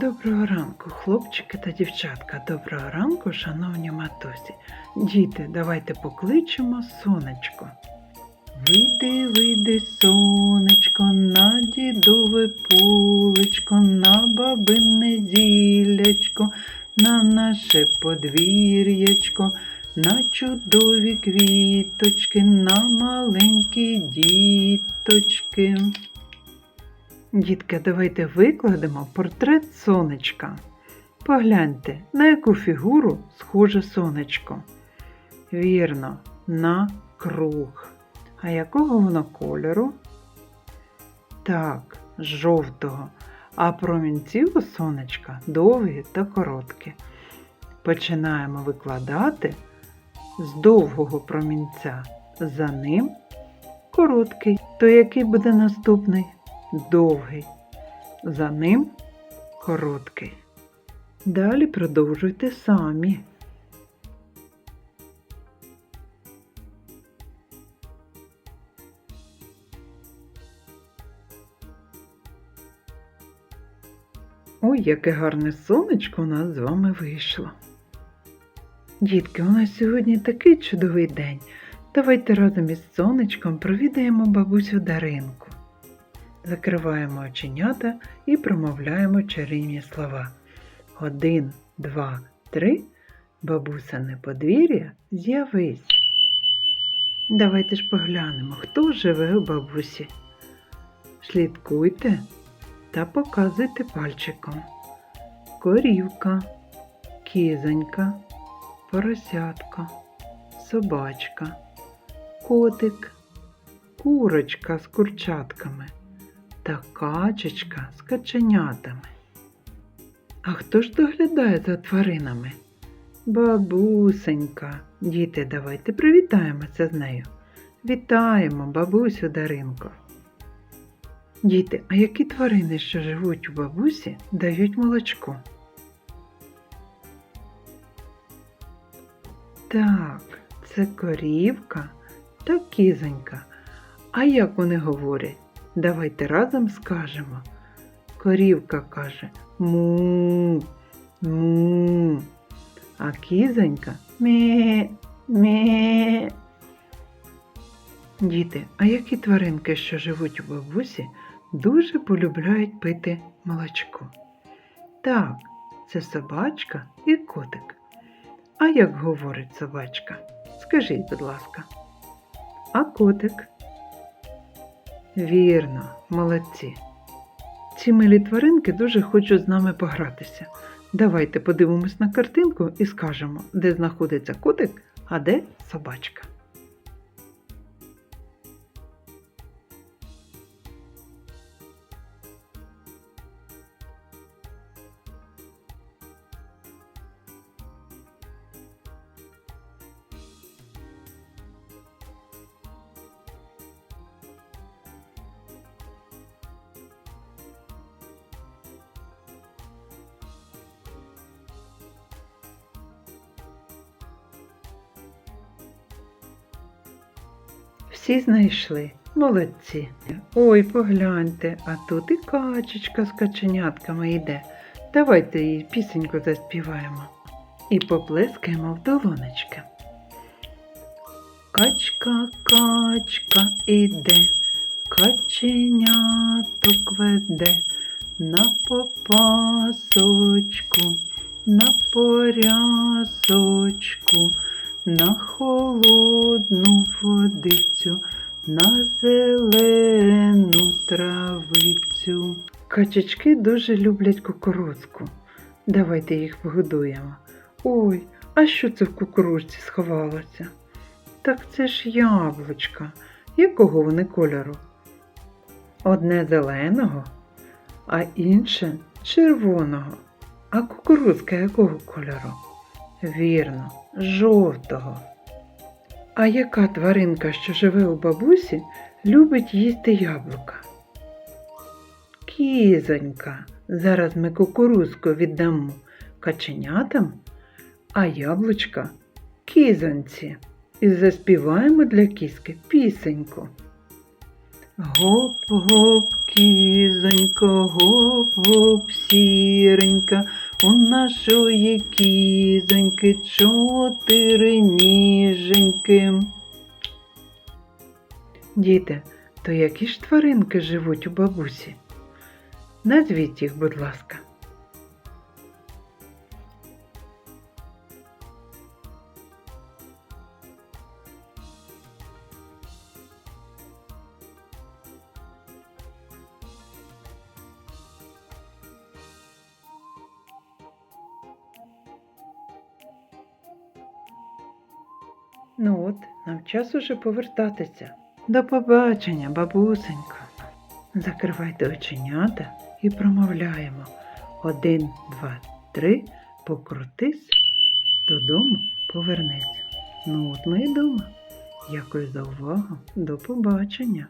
Доброго ранку, хлопчики та дівчатка. Доброго ранку, шановні матусі. Діти, давайте покличемо сонечко. Вийди, вийди, сонечко, на дідове полечко, на бабине зіллячко, на наше подвір'ячко, на чудові квіточки, на маленькі діточки. Дітки, давайте викладемо портрет сонечка. Погляньте, на яку фігуру схоже сонечко. Вірно, на круг. А якого воно кольору? Так, жовтого. А промінці у сонечка довгі та короткі. Починаємо викладати з довгого промінця. За ним короткий. То який буде наступний? Довгий. За ним короткий. Далі продовжуйте самі. Ой, яке гарне сонечко у нас з вами вийшло. Дітки, у нас сьогодні такий чудовий день. Давайте разом із сонечком провідаємо бабусю Даринку. Закриваємо оченята і промовляємо чарівні слова. Один, два, три. Бабусине подвір'я з'явись. Давайте ж поглянемо, хто живе у бабусі. Слідкуйте та показуйте пальчиком. Корівка, кізонька, поросятка, собачка, котик, курочка з курчатками та качечка з каченятами. А хто ж доглядає за тваринами? Бабусенька. Діти, давайте привітаємося з нею. Вітаємо, бабусю Даринко. Діти, а які тварини, що живуть у бабусі, дають молочко? Так, це корівка та кізонька. А як вони говорять? Давайте разом скажемо. Корівка каже му, му, а кізонька ме, ме. Діти, а які тваринки, що живуть у бабусі, дуже полюбляють пити молочко? Так, це собачка і котик. А як говорить собачка? Скажіть, будь ласка. А котик? Вірно, молодці. Ці милі тваринки дуже хочуть з нами погратися. Давайте подивимось на картинку і скажемо, де знаходиться котик, а де собачка. Всі знайшли. Молодці. Ой, погляньте, а тут і качечка з каченятками йде. Давайте їй пісеньку заспіваємо і поплескаємо в долонечки. Качка, качка іде, каченяток веде на попасочку, на порясочку, на холодну водицю, на зелену травицю. Качечки дуже люблять кукурудзку. Давайте їх погодуємо. Ой, а що це в кукурудзці сховалося? Так це ж яблучка. Якого вони кольору? Одне зеленого, а інше червоного. А кукурудзка якого кольору? Вірно, жовтого. А яка тваринка, що живе у бабусі, любить їсти яблука? Кізонька. Зараз ми кукурузку віддамо каченятам, а яблучка кізоньці. І заспіваємо для кіски пісеньку. Гоп-гоп, кізонько, гоп-гоп, сіренька, у нашої кізоньки чотири ніженьки. Діти, то які ж тваринки живуть у бабусі? Назвіть їх, будь ласка. Ну от, нам час уже повертатися. До побачення, бабусенько. Закривайте оченята і промовляємо. Один, два, три, покрутись, додому повернись. Ну от ми і дома. Дякую за увагу. До побачення.